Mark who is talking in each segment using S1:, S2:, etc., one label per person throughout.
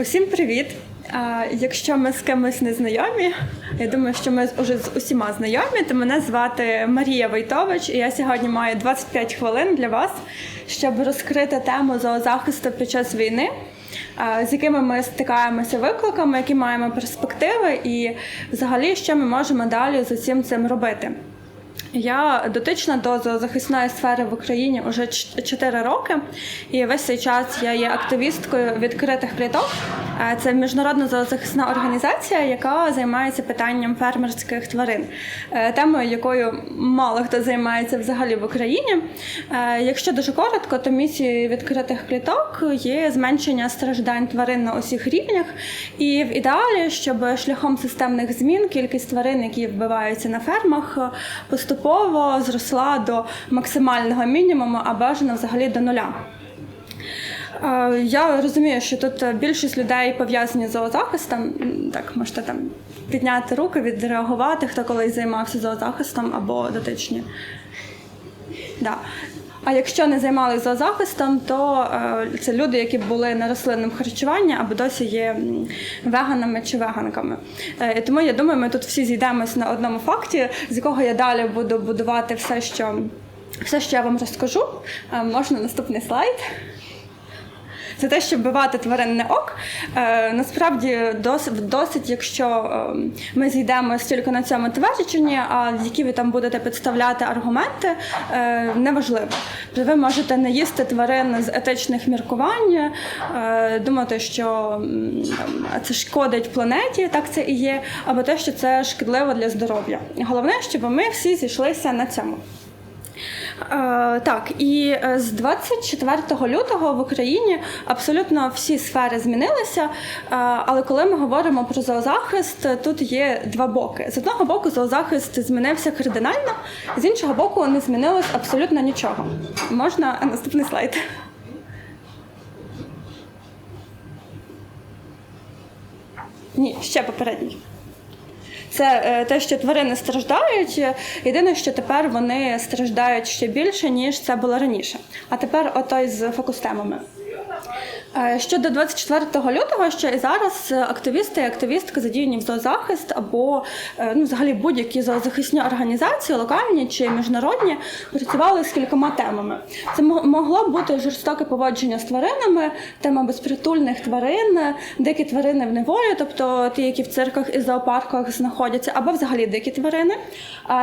S1: Усім привіт! Якщо ми з кимось не знайомі, я думаю, що ми вже з усіма знайомі, то мене звати Марія Войтович, і я сьогодні маю 25 хвилин для вас, щоб розкрити тему зоозахисту під час війни, з якими ми стикаємося викликами, які маємо перспективи, і взагалі, що ми можемо далі з усім цим робити. Я дотична до зоозахисної сфери в Україні вже 4 роки, і весь цей час я є активісткою відкритих кліток. Е, Це міжнародна зоозахисна організація, яка займається питанням фермерських тварин, Е, темою, якою мало хто займається взагалі в Україні. Е, Якщо дуже коротко, то місією відкритих кліток є зменшення страждань тварин на усіх рівнях, і в ідеалі, щоб шляхом системних змін кількість тварин, які вбиваються на фермах, поступово зросла до максимального мінімуму, а бажано взагалі до нуля. Е, Я розумію, що тут більшість людей пов'язані з зоозахистом. Так, можете там підняти руки, відреагувати, хто колись займався зоозахистом або дотичні. Да. А якщо не займалися зоозахистом, то е, це люди, які були на рослинному харчуванні або досі є веганами чи веганками. Е, і тому я думаю, ми тут всі зійдемось на одному факті, з якого я далі буду будувати все, що, все, що я вам розкажу. Е, можна наступний слайд. Це те, що вбивати тварин не ок. Е, насправді досить, досить, якщо е, ми зійдемо стільки на цьому твердженні, а які ви там будете підставляти аргументи, е, неважливо. Ви можете не їсти тварин з етичних міркувань, е, думати, що це шкодить планеті, так це і є, або те, що це шкідливо для здоров'я. Головне, щоб ми всі зійшлися на цьому. Е, так, і е, з 24 лютого в Україні абсолютно всі сфери змінилися. Е, але коли ми говоримо про зоозахист, тут є два боки. З одного боку, зоозахист змінився кардинально, з іншого боку, не змінилось абсолютно нічого. Можна наступний слайд. Ні, ще попередній. Це е, те, що тварини страждають. Єдине, що тепер вони страждають ще більше, ніж це було раніше. А тепер отой з фокус-темами. Е, Щодо 24 лютого, що і зараз активісти і активістки задіяні в зоозахист або е, ну, взагалі будь-які зоозахисні організації, локальні чи міжнародні, працювали з кількома темами. Це мо- могло бути жорстоке поводження з тваринами, тема безпритульних тварин, дикі тварини в неволі, тобто ті, які в цирках і зоопарках знаходяться, або взагалі дикі тварини.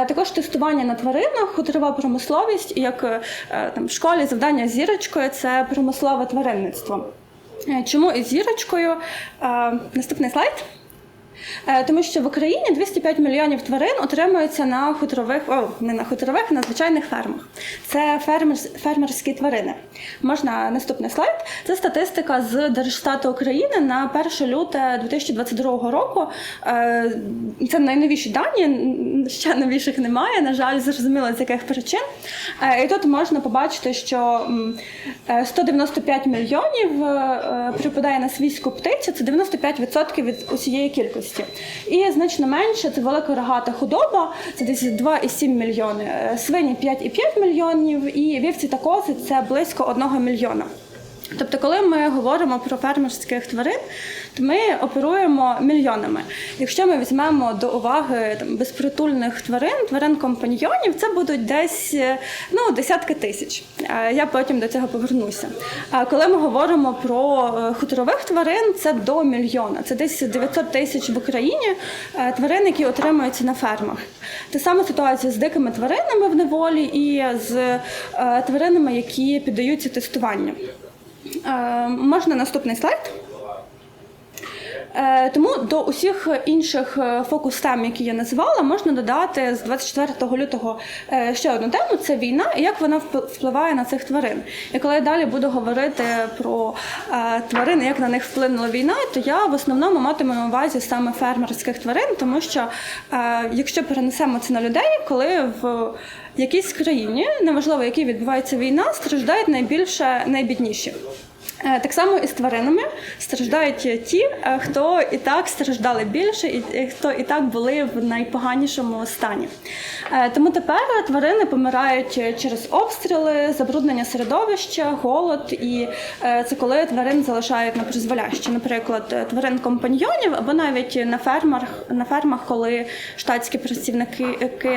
S1: Також тестування на тваринах, хуторова промисловість, як е, там в школі завдання зірочкою це промислова промислове тваринництво. Е, Чому із зірочкою? Е, Наступний слайд. Е, Тому що в Україні 205 мільйонів тварин утримуються на хуторових, о, не на хуторових, а на звичайних фермах. Це фермер, фермерські тварини. Можна наступний слайд. Це статистика з Держстату України на 1 люте 2022 року. Е, Це найновіші дані, ще новіших немає. На жаль, зрозуміло, з яких причин. Е, І тут можна побачити, що м, е, 195 мільйонів припадає на свійську птицю, це 95% від усієї кількості. І значно менше це велика рогата худоба, це десь 2,7 мільйони, е, свині 5,5 мільйонів, і вівці та кози це близько 1 мільйона. Тобто, коли ми говоримо про фермерських тварин, то ми оперуємо мільйонами. Якщо ми візьмемо до уваги там, безпритульних тварин, тварин компаньйонів, це будуть десь ну, десятки тисяч. Я потім до цього повернуся. А коли ми говоримо про е, хуторових тварин, це до мільйона. Це десь 900 тисяч в Україні е, тварин, які отримуються на фермах. Та сама ситуація з дикими тваринами в неволі і з е, тваринами, які піддаються тестуванню. Е, Можна наступний слайд? Е, Тому до усіх інших е, фокус-тем, які я назвала, можна додати з 24 лютого ще одну тему це війна і як вона впливає на цих тварин. І коли я далі буду говорити про тварин, як на них вплинула війна, то я в основному матиму на увазі саме фермерських тварин, тому що якщо перенесемо це на людей, коли в якійсь країні, неважливо, якій відбувається війна, страждають найбільше найбідніші. Е, Так само і з тваринами страждають ті, е, хто і так страждали більше, і хто і так були в найпоганішому стані. Е, Тому тепер тварини помирають через обстріли, забруднення середовища, голод, і це коли тварин залишають на призволяще, наприклад, тварин компаньйонів або навіть на фермах, на фермах, коли штатські працівники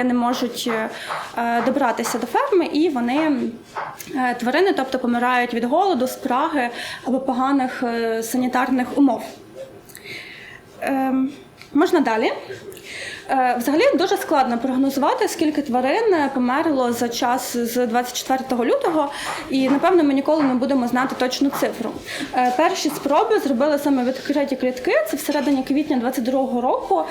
S1: не можуть добратися до ферми, і вони тварини, тобто помирають від голоду, спраги або поганих е, санітарних умов. Ем, можна далі. Е, Взагалі дуже складно прогнозувати, скільки тварин е, померло за час з 24 лютого, і напевно ми ніколи не будемо знати точну цифру. Перші спроби зробили саме відкриті клітки. Це всередині квітня 22 року.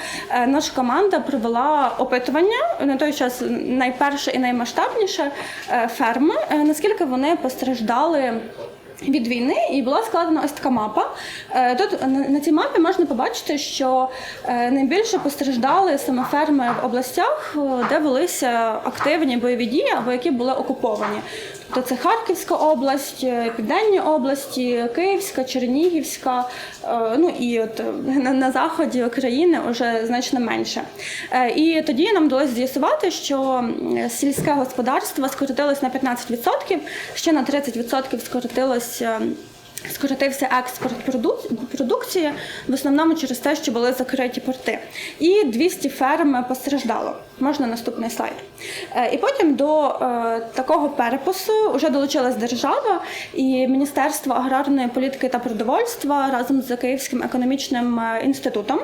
S1: Наша команда провела опитування на той час найперше і наймасштабніше ферми, наскільки вони постраждали. Від війни і була складена ось така мапа. Е, Тут на- на цій мапі можна побачити, що е, найбільше постраждали саме ферми в областях, е, де велися активні бойові дії або які були окуповані. Тобто це Харківська область, е, Південні області, Київська, Чернігівська, е, ну і от е, на, на заході України вже значно менше. І тоді нам вдалося з'ясувати, що сільське господарство скоротилось на 15%, ще на 30% скоротилось. Скоротився експорт проду- продукції, в основному через те, що були закриті порти. І 200 ферм постраждало. Можна наступний слайд. Е, І потім до е, такого перепису вже долучилась держава і Міністерство аграрної політики та продовольства разом з Київським економічним е, інститутом.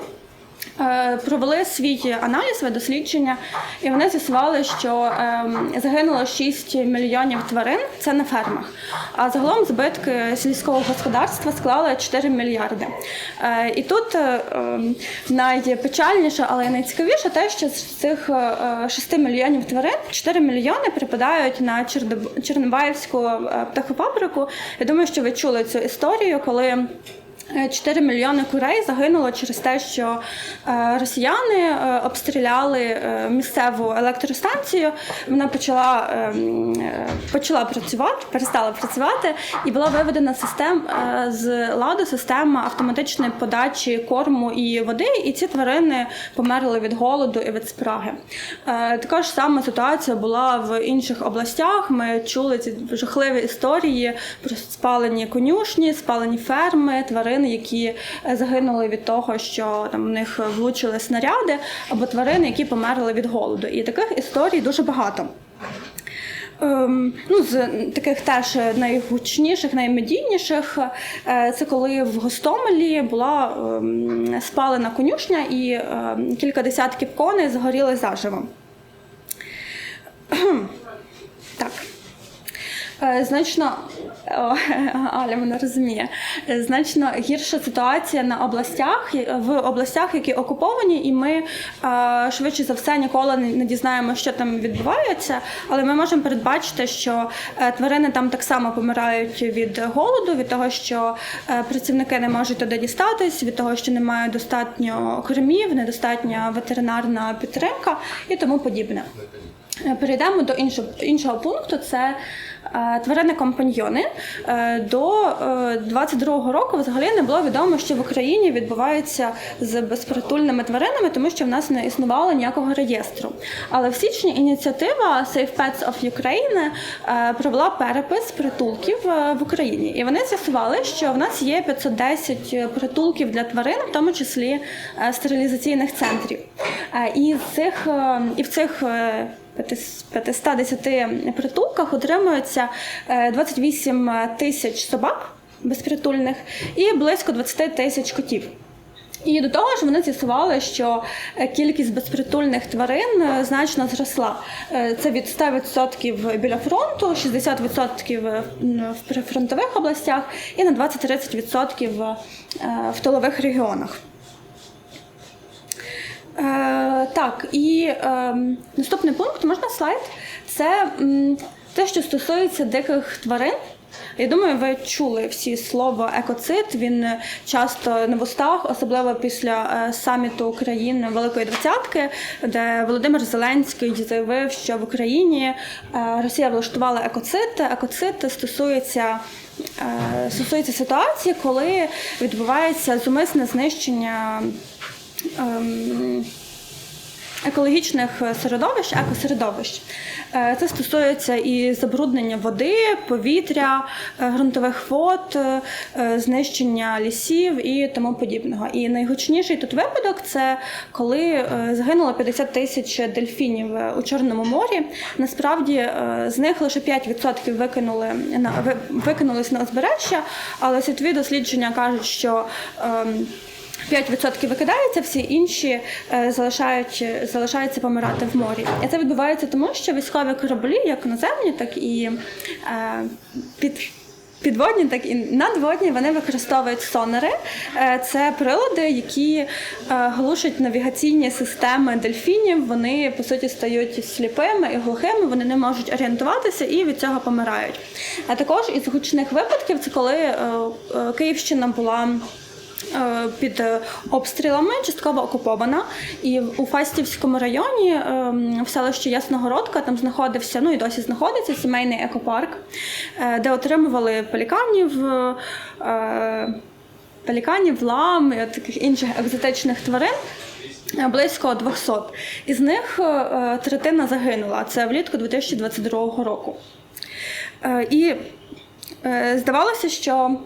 S1: Е, Провели свій аналіз, своє дослідження, і вони з'ясували, що ем, загинуло 6 мільйонів тварин. Це на фермах. А загалом збитки сільського господарства склали 4 мільярди. Е, І тут е, ем, найпечальніше, але й найцікавіше те, що з цих е, 6 мільйонів тварин 4 мільйони припадають на Чернобаївську птахофабрику. Я думаю, що ви чули цю історію, коли. 4 мільйони курей загинуло через те, що е, росіяни е, обстріляли е, місцеву електростанцію. Вона почала, е, м, е, почала працювати, перестала працювати, і була виведена систем з ладу система автоматичної подачі корму і води. І ці тварини померли від голоду і від спраги. Така ж сама ситуація була в інших областях. Ми чули ці жахливі історії про спалені конюшні, спалені ферми, тварини, які е, загинули від того, що там в них влучили снаряди, або тварини, які померли від голоду. І таких історій дуже багато. Ем, ну, з таких теж найгучніших, наймедійніших, е, це коли в Гостомелі була ем, спалена конюшня і ем, кілька десятків коней згоріли заживо. Так. Е, Значно о, Аля мене розуміє. Е, Значно гірша ситуація на областях в областях, які окуповані, і ми е, швидше за все ніколи не дізнаємося, що там відбувається. Але ми можемо передбачити, що тварини там так само помирають від голоду, від того, що працівники не можуть туди дістатись, від того, що немає достатньо кормів, недостатня ветеринарна підтримка і тому подібне. Перейдемо до іншого, іншого пункту. Це тварини компаньйони. Е, до е, 22-го року взагалі не було відомо, що в Україні відбувається з безпритульними тваринами, тому що в нас не існувало ніякого реєстру. Але в січні ініціатива Safe Pets of Ukraine е, провела перепис притулків е, в Україні. І вони з'ясували, що в нас є 510 притулків для тварин, в тому числі е, стерилізаційних центрів. Е, І цих е, і в цих е, 510 притулках утримується е, 28 тисяч собак безпритульних і близько 20 тисяч котів. І до того ж вони з'ясували, що е, кількість безпритульних тварин е, значно зросла. Е, Це від 100% біля фронту, 60% в- прифронтових областях і на 20-30% е, в тилових регіонах. Е, так, і е, наступний пункт, можна слайд? Це м, те, що стосується диких тварин. Я думаю, ви чули всі слово екоцид. Він часто на вустах, особливо після е, саміту України Великої Двадцятки, де Володимир Зеленський заявив, що в Україні е, Росія влаштувала екоцид. Екоцид стосується стосується ситуації, коли відбувається зумисне знищення. Ем, екологічних середовищ, екосередовищ. Е, Це стосується і забруднення води, повітря, е, ґрунтових вод, е, знищення лісів і тому подібного. І найгучніший тут випадок це коли загинуло 50 тисяч дельфінів у Чорному морі. Насправді з них лише 5% викинули на викинулись на узбережжя, але світові дослідження кажуть, що ем, 5% викидається, всі інші е, залишають, залишаються помирати в морі. І це відбувається тому, що військові кораблі, як наземні, так і е, під. Підводні, так і надводні, вони використовують сонари. Е, Це прилади, які е, глушать навігаційні системи дельфінів. Вони по суті стають сліпими і глухими, вони не можуть орієнтуватися і від цього помирають. А також із гучних випадків це коли е, е, Київщина була е, під е, обстрілами, частково окупована. І у Фастівському районі ем, в селищі Ясногородка там знаходився, ну і досі знаходиться сімейний екопарк, е, де отримували пеліканів. е, Пеліканів, лам і таких інших екзотичних тварин е, близько 200. Із них е, е, третина загинула. Це влітку 2022 року. Е, І е, здавалося, що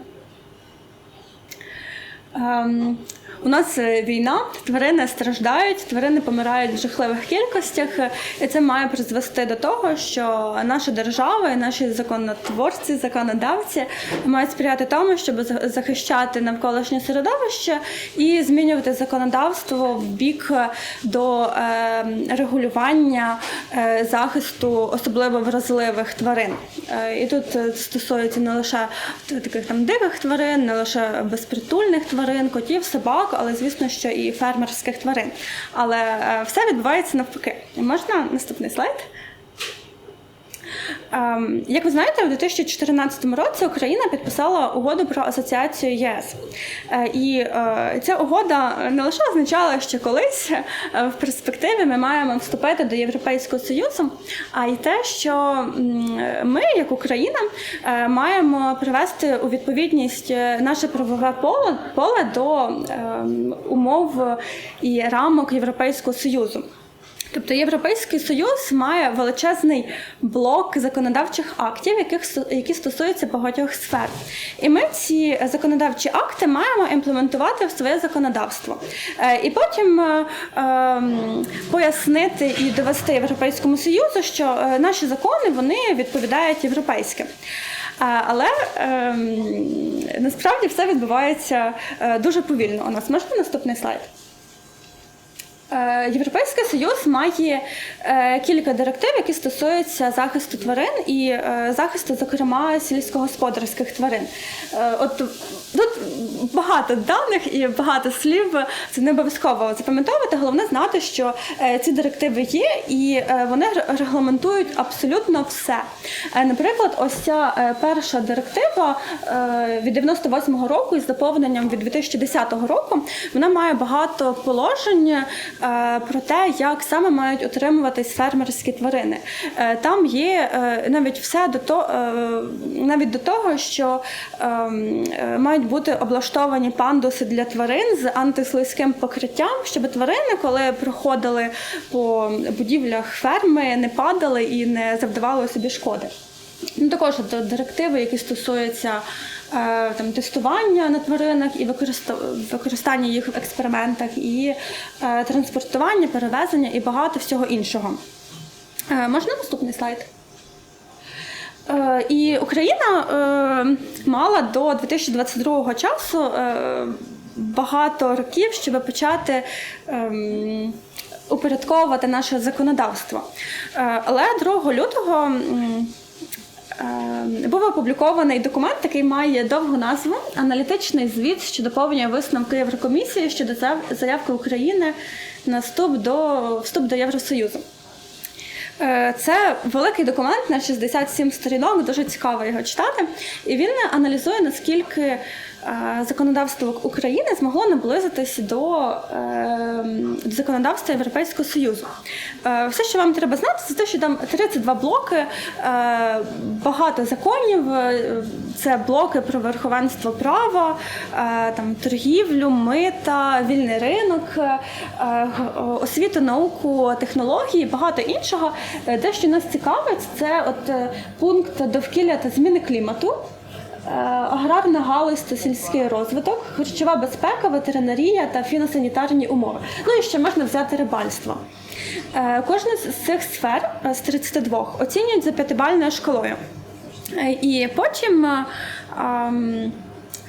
S1: Ем, у нас е, війна, тварини страждають, тварини помирають в жахливих кількостях, е, і це має призвести до того, що наша держава і наші законотворці, законодавці мають сприяти тому, щоб за- захищати навколишнє середовище і змінювати законодавство в бік е, до е, регулювання захисту особливо вразливих тварин. І тут стосується не лише таких там диких тварин, не лише безпритульних тварин, котів, собак, але звісно, що і фермерських тварин. Але е, все відбувається навпаки. Можна наступний слайд? Ем, Як ви знаєте, у 2014 році Україна підписала угоду про асоціацію єС. Е, І е, ця угода не лише означала, що колись е, в перспективі ми маємо вступити до Європейського Союзу, а й те, що ми, як Україна, маємо привести у відповідність наше правове поле до ем, умов і рамок Європейського Союзу. Тобто Європейський Союз має величезний блок законодавчих актів, яких які стосуються багатьох сфер. І ми ці законодавчі акти маємо імплементувати в своє законодавство. Е, І потім е, ем, пояснити і довести Європейському Союзу, що е, наші закони вони відповідають європейським. Але ем, насправді все відбувається дуже повільно. У нас можна наступний слайд? Е, Європейський Союз має е, кілька директив, які стосуються захисту тварин і е, захисту, зокрема, сільськогосподарських тварин. От тут багато даних і багато слів. Це не обов'язково запам'ятовувати. Головне знати, що ці директиви є, і вони регламентують абсолютно все. Наприклад, ось ця перша директива від 98-го року із доповненням від 2010 року. Вона має багато положень про те, як саме мають утримуватись фермерські тварини. Е, Там є е, навіть все до того, навіть до того, що ем, е, мають бути облаштовані пандуси для тварин з антислизьким покриттям, щоб тварини, коли проходили по будівлях ферми, не падали і не завдавали собі шкоди. Ну, також директиви, які стосуються е, там, тестування на тваринах і використання їх в експериментах, і е, транспортування, перевезення і багато всього іншого. Е, можна наступний слайд? Е, І Україна е, мала до 2022 часу е, багато років, щоб почати. ем, Упорядковувати наше законодавство. Е, Але 2 лютого е, був опублікований документ, який має довгу назву Аналітичний звіт щодо доповнює висновки Єврокомісії щодо заявки України на вступ до вступ до Євросоюзу. Е, Це великий документ на 67 сторінок, дуже цікаво його читати. І він аналізує, наскільки е, законодавство України змогло наблизитись до, е, законодавства Європейського Союзу. Е, Все, що вам треба знати, це те, що там 32 блоки, е, багато законів. е, Це блоки про верховенство права, там торгівлю, мита, вільний ринок, освіту, науку, технології, багато іншого. Те, що нас цікавить, це от пункт довкілля та зміни клімату. Е, Аграрна галузь та сільський розвиток, харчова безпека, ветеринарія та фінансанітарні умови. Ну і ще можна взяти рибальство. Е, Кожна з цих сфер з 32 оцінюють за п'ятибальною шкалою. Е, І потім е,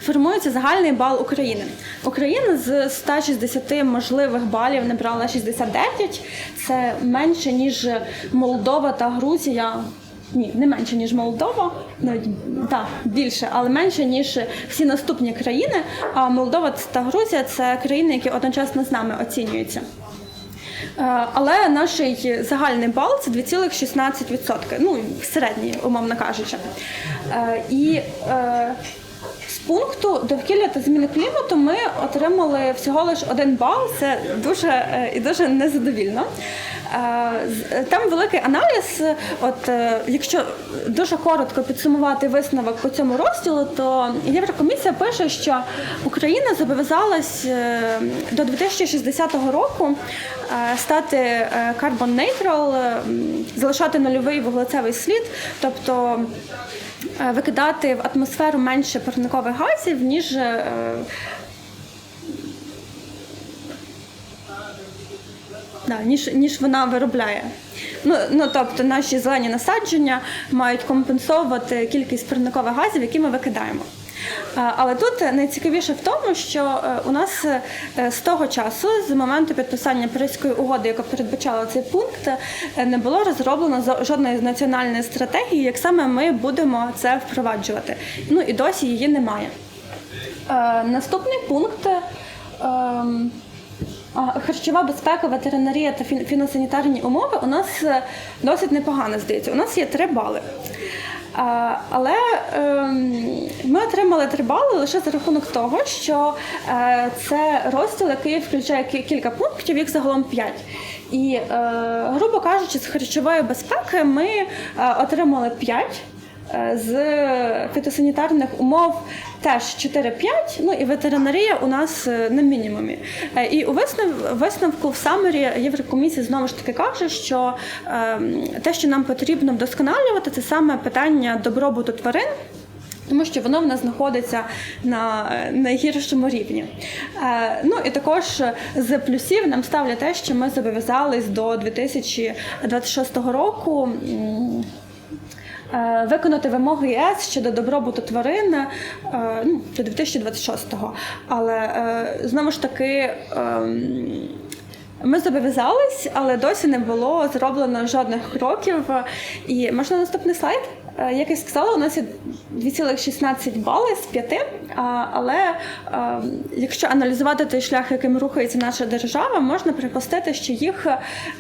S1: формується загальний бал України. Україна з 160 можливих балів набрала 69. Це менше ніж Молдова та Грузія. Ні, не менше ніж Молдова, навіть так, більше, але менше ніж всі наступні країни. А Молдова та Грузія це країни, які одночасно з нами оцінюються. Е, Але наш загальний бал це 2,16%, ну середній, умовно кажучи. Е, І е, пункту довкілля та зміни клімату ми отримали всього лише один бал. Це дуже е, і дуже незадовільно. Е, Там великий аналіз. От е, якщо дуже коротко підсумувати висновок по цьому розділу, то Єврокомісія пише, що Україна зобов'язалась е, до 2060 року е, стати е, carbon neutral, е, залишати нульовий вуглецевий слід, тобто е, викидати в атмосферу менше парникових газів, ніж е, Да, ніж, ніж вона виробляє. Ну, ну тобто наші зелені насадження мають компенсовувати кількість парникових газів, які ми викидаємо. Але тут найцікавіше в тому, що е, у нас е, з того часу, з моменту підписання Паризької угоди, яка передбачала цей пункт, е, не було розроблено жодної національної стратегії, як саме ми будемо це впроваджувати. Ну і досі її немає. Наступний пункт. ем, Харчова безпека, ветеринарія та фін- фінансанітарні умови у нас досить непогано здається. У нас є три бали. Але ем, ми отримали три бали лише за рахунок того, що е, це розділ, який включає кі- кілька пунктів, їх загалом п'ять. І, е, грубо кажучи, з харчової безпеки ми е, отримали п'ять. Е, З фітосанітарних умов теж 4-5, ну і ветеринарія у нас е, на мінімумі. Е, І у висновку в самері Єврокомісія знову ж таки каже, що ем, те, що нам потрібно вдосконалювати, це саме питання добробуту тварин. Тому що воно в нас знаходиться на найгіршому рівні. Ну і також з плюсів нам ставлять те, що ми зобов'язались до 2026 року. Е, Виконати вимоги ЄС щодо добробуту тварин е, ну, до 2026-го. Але е, знову ж таки ем, ми зобов'язались, але досі не було зроблено жодних кроків. І можна наступний слайд? Е, Як я сказала, у нас є 2,16 бали з 5, але е, якщо аналізувати той шлях, яким рухається наша держава, можна припустити, що їх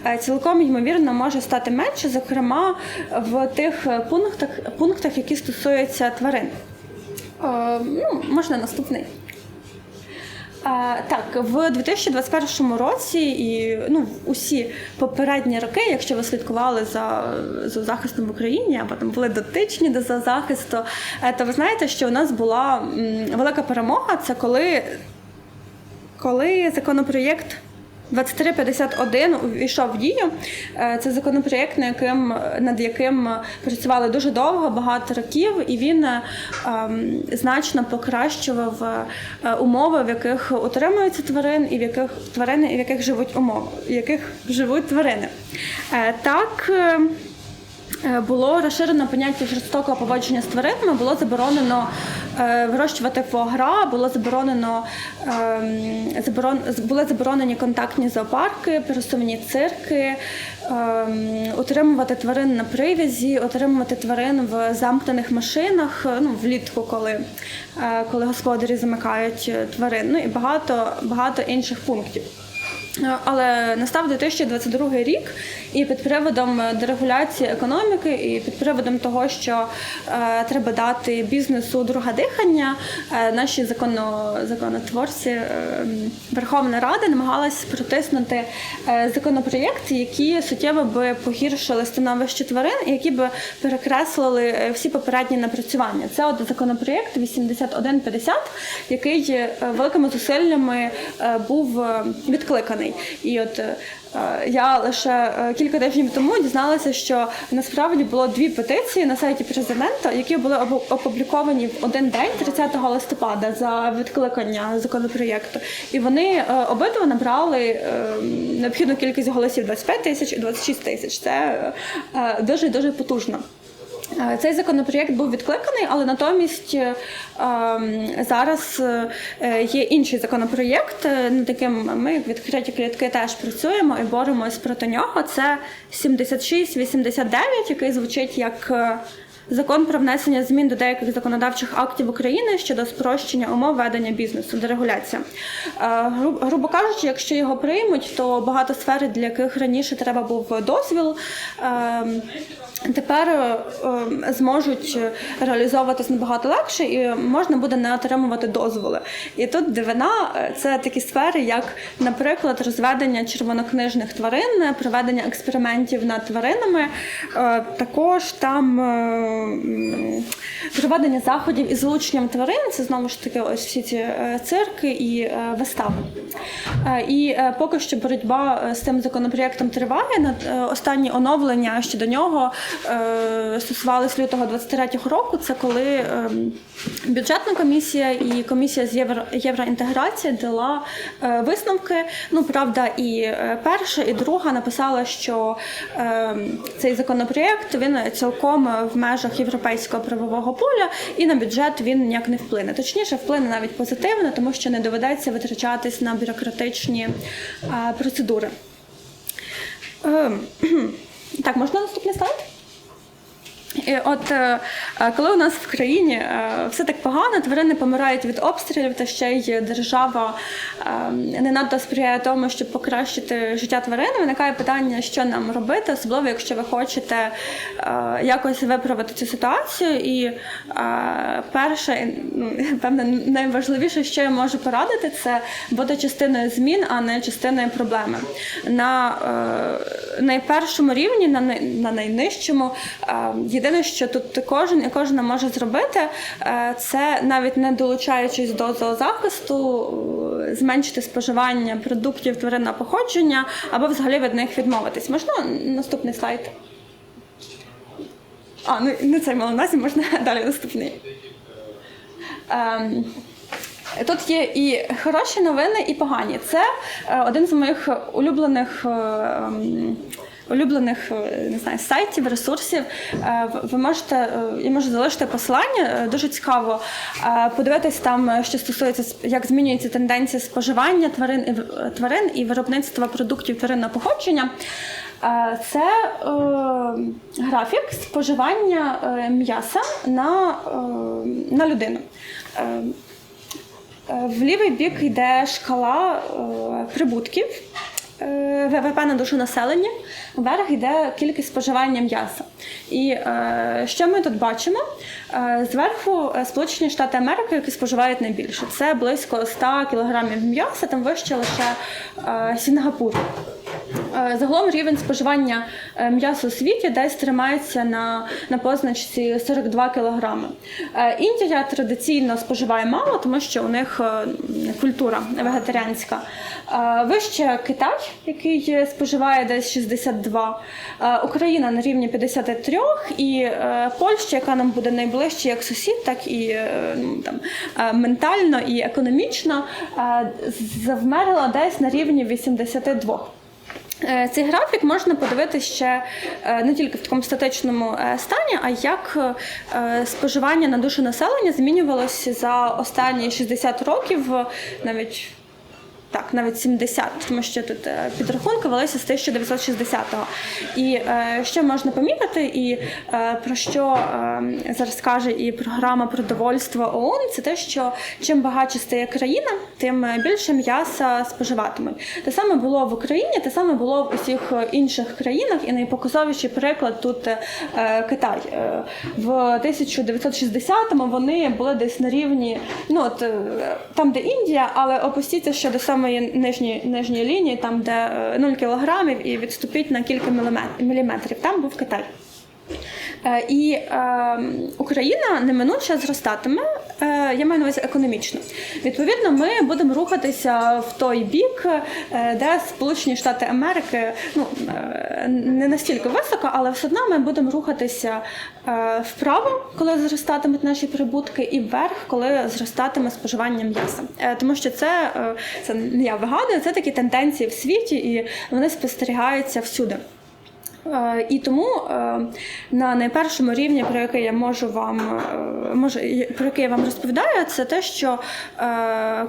S1: е, цілком ймовірно може стати менше, зокрема в тих пунктах, пунктах які стосуються тварин. Ну, можна наступний. А, так, в 2021 році і ну, усі попередні роки, якщо ви слідкували за, за захистом в Україні або там були дотичні до за захисту, е, то ви знаєте, що у нас була велика перемога. Це коли, коли законопроєкт 2351 увійшов в дію. Е, Це законопроєкт, на яким, над яким працювали дуже довго, багато років, і він е, ем, значно покращував е, умови, в яких утримуються тварин, і в яких тварини, і в яких живуть умови, в яких живуть тварини. Е, Так. Е, було розширено поняття жорстокого поводження з тваринами, було заборонено е, вирощувати фуагра, було заборонено ем, були заборонені контактні зоопарки, пересувні цирки, ем, утримувати тварин на привязі, утримувати тварин в замкнених машинах, е, ну влітку, коли, коли господарі замикають тварин. Ну і багато, багато інших пунктів. Е, Але настав 2022 рік, і під приводом дерегуляції економіки, і під приводом того, що е, треба дати бізнесу друге дихання, е, наші законо, законотворці е, Верховна Рада намагалась протиснути е, законопроєкти, які суттєво би погіршили становище тварин, і які би перекреслили е, всі попередні напрацювання. Це от законопроєкт 8150, який е, великими зусиллями е, був е, відкликаний. І от е, я лише е, кілька тижнів тому дізналася, що насправді було дві петиції на сайті президента, які були опубліковані в один день, 30 листопада, за відкликання законопроєкту. І вони е, обидва набрали необхідну кількість голосів 25 тисяч і 26 тисяч. Це дуже дуже потужно. Е, Цей законопроєкт був відкликаний, але натомість е, ем, зараз е, є інший законопроєкт, над яким ми, як відкриті клітки, теж працюємо і боремось проти нього. Це 7689, який звучить як. Закон про внесення змін до деяких законодавчих актів України щодо спрощення умов ведення бізнесу, дерегуляція. Грубо кажучи, якщо його приймуть, то багато сфер, для яких раніше треба був дозвіл, ем, тепер е, ем, зможуть реалізовуватись набагато легше і можна буде не отримувати дозволи. І тут дивина е, це такі сфери, як, наприклад, розведення червонокнижних тварин, проведення експериментів над тваринами, е, також там. е, Проведення заходів із залученням тварин це знову ж таки ось всі ці е, цирки і е, вистави. Е, І е, поки що боротьба е, з цим законопроєктом триває. Е, останні оновлення щодо нього е, стосувалися лютого 23-го року. Це коли е, бюджетна комісія і комісія з євро, євроінтеграції дала е, висновки. Ну правда, і е, перша, і друга написала, що е, цей законопроєкт він цілком в межах європейського правового поля, і на бюджет він ніяк не вплине. Точніше, вплине навіть позитивно, тому що не доведеться витрачатись на бюрократичні е, процедури. Ем, Так, можна наступний слайд? І от е, е, коли у нас в країні е, все так погано, тварини помирають від обстрілів, та ще й держава не надто сприяє тому, щоб покращити життя тварин, виникає питання, що нам робити, особливо якщо ви хочете якось виправити цю ситуацію. І перше, ну, певне, найважливіше, що я можу порадити, це бути частиною змін, а не частиною проблеми. На найпершому рівні, на, найнижчому, е, єдине, що тут кожен і кожна може зробити, е, це навіть не долучаючись до зоозахисту, е, зменшити споживання продуктів тваринного походження або взагалі від них відмовитись. Можна наступний слайд? А, ну не цей мала на можна далі наступний. Ем, Тут є і хороші новини, і погані. Це е, один з моїх улюблених. Улюблених е, не знаю, сайтів, ресурсів. Е, ви- можете, е, я можу залишити посилання. Дуже цікаво подивитись там, що стосується як змінюється тенденція споживання тварин і тварин і виробництва продуктів тваринного походження. Це е, графік споживання м'яса на, е, на людину. Е, В лівий бік йде шкала е, прибутків ВВП на душу населення, вверх йде кількість споживання м'яса. І е, що ми тут бачимо? Е, зверху е, Сполучені Штати Америки, які споживають найбільше. Це близько 100 кілограмів м'яса, там вище лише е, Сінгапур. Загалом рівень споживання м'яса у світі десь тримається на, на позначці 42 кілограми. Індія традиційно споживає мало, тому що у них культура вегетаріанська. Вище Китай, який споживає десь 62, Е, Україна на рівні 53 і Польща, яка нам буде найближче як сусід, так і е, ну, там, е, ментально і економічно, е, завмерла десь на рівні 82. Е, Цей графік можна подивитися ще не тільки в такому статичному стані, а як споживання на душу населення змінювалося за останні 60 років, навіть так, навіть 70, тому що тут е, підрахунки велися з 1960-го. І е, що можна помітити, і е, про що е, зараз каже і програма продовольства ООН, це те, що чим багатше стає країна, тим більше м'яса споживатимуть. Те саме було в Україні, те саме було в усіх інших країнах, і найпоказовіший приклад тут е, Китай. Е, В 1960-му вони були десь на рівні, ну от е, там, де Індія, але опустіться ще до є нижні, нижні лінії, там де е, 0 кілограмів, і відступіть на кілька мілімет- міліметрів. Там був Китай. Е, І е, Україна неминуче зростатиме, е, я маю на увазі економічно. Відповідно, ми будемо рухатися в той бік, де Сполучені Штати Америки ну, не настільки високо, але все одно ми будемо рухатися вправо, коли зростатимуть наші прибутки, і вверх, коли зростатиме споживання м'яса. Тому що це, це не я вигадую, це такі тенденції в світі, і вони спостерігаються всюди. Е, І тому е, на найпершому рівні, про який я можу вам е, можу, про який я вам розповідаю, це те, що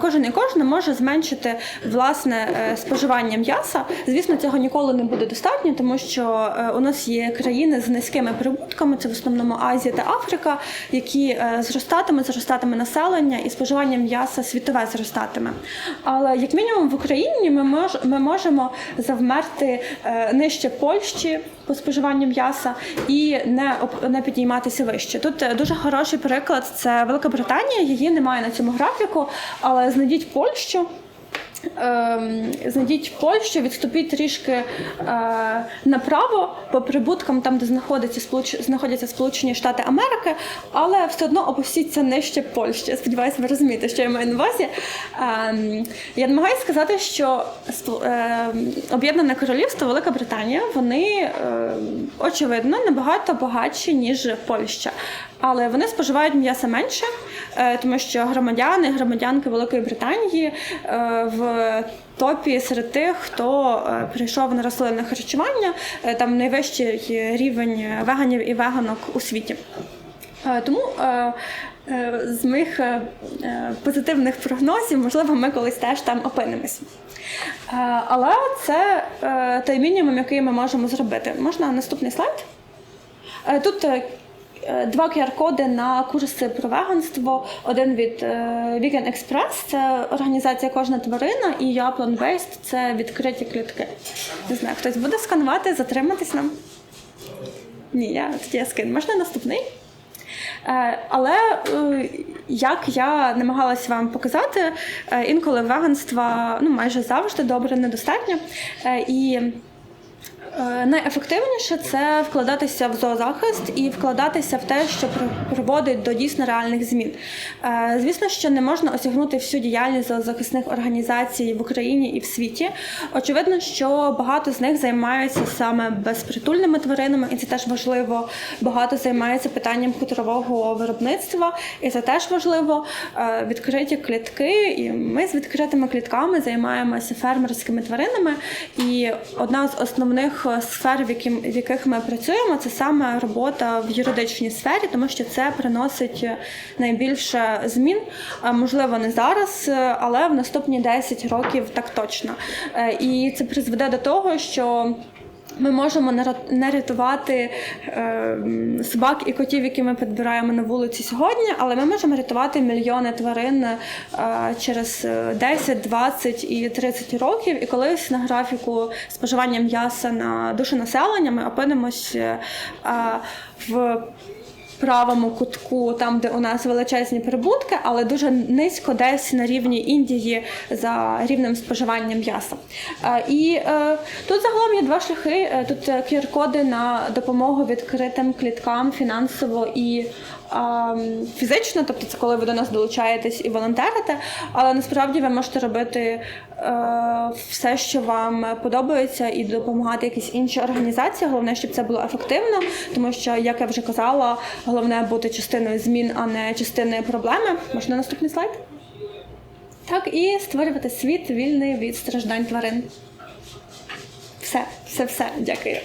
S1: кожен і кожна може зменшити власне споживання м'яса. Звісно, цього ніколи не буде достатньо, тому що у нас є країни з низькими прибутками, це в основному Азія та Африка, які зростатиме, зростатиме населення і споживання м'яса світове зростатиме. Але як мінімум в Україні ми мож, ми можемо завмерти нижче Польщі по споживанню м'яса і не не підійматися вище. Тут е, дуже хороший приклад це Велика Британія. Її немає на цьому графіку, але знайдіть Польщу. Ем, Знайдіть Польщу, відступіть трішки е, направо по прибуткам, там де знаходяться знаходяться Сполучені Штати Америки, але все одно опустіться нижче Польщі. Сподіваюся, ви розумієте, що я маю на увазі. Ем, я намагаюся сказати, що ем, Об'єднане Королівство, Велика Британія, вони очевидно набагато багатші ніж Польща. Але вони споживають м'яса менше, е, тому що громадяни, громадянки Великої Британії е, в топі серед тих, хто е, прийшов на рослинне харчування, там найвищий рівень веганів і веганок у світі. Тому з моїх позитивних прогнозів, можливо, ми колись теж там опинимось. Але це той мінімум, який ми можемо зробити. Можна наступний слайд? Тут два QR-коди на курси про веганство. Один від е, Vegan Express, це організація Кожна тварина, і я Plant Based – це відкриті клітки. Не знаю, хтось буде сканувати, затриматись нам? Ні, я тоді я скину. Можна наступний? Е, Але е, як я намагалася вам показати, е, інколи веганства ну, майже завжди добре, недостатньо. Е, І Е, Найефективніше це вкладатися в зоозахист і вкладатися в те, що при- приводить до дійсно реальних змін. Е, Звісно, що не можна осягнути всю діяльність зоозахисних організацій в Україні і в світі. Очевидно, що багато з них займаються саме безпритульними тваринами, і це теж важливо. Багато займаються питанням хуторового виробництва, і це теж важливо. Е, Відкриті клітки, і ми з відкритими клітками займаємося фермерськими тваринами. І одна з основних е, сфер, в, яким, в яких ми працюємо, це саме робота в юридичній сфері, тому що це приносить е, найбільше змін. Можливо, не зараз, е, але в наступні 10 років так точно. І це призведе до того, що. Ми можемо не рятувати е, собак і котів, які ми підбираємо на вулиці сьогодні, але ми можемо рятувати мільйони тварин е, через е, 10, 20 і 30 років. І колись на графіку споживання м'яса на душу населення ми опинимось е, в правому кутку, там де у нас величезні прибутки, але дуже низько десь на рівні Індії за рівнем споживання м'яса. Е, І е, тут загалом є два шляхи. Е, Тут QR-коди на допомогу відкритим кліткам фінансово і фізично, тобто це коли ви до нас долучаєтесь і волонтерите, але насправді ви можете робити е, все, що вам подобається, і допомагати якісь інші організації. Головне, щоб це було ефективно, тому що, як я вже казала, головне бути частиною змін, а не частиною проблеми. Можна наступний слайд? Так, і створювати світ вільний від страждань тварин. Все, все, все. Дякую.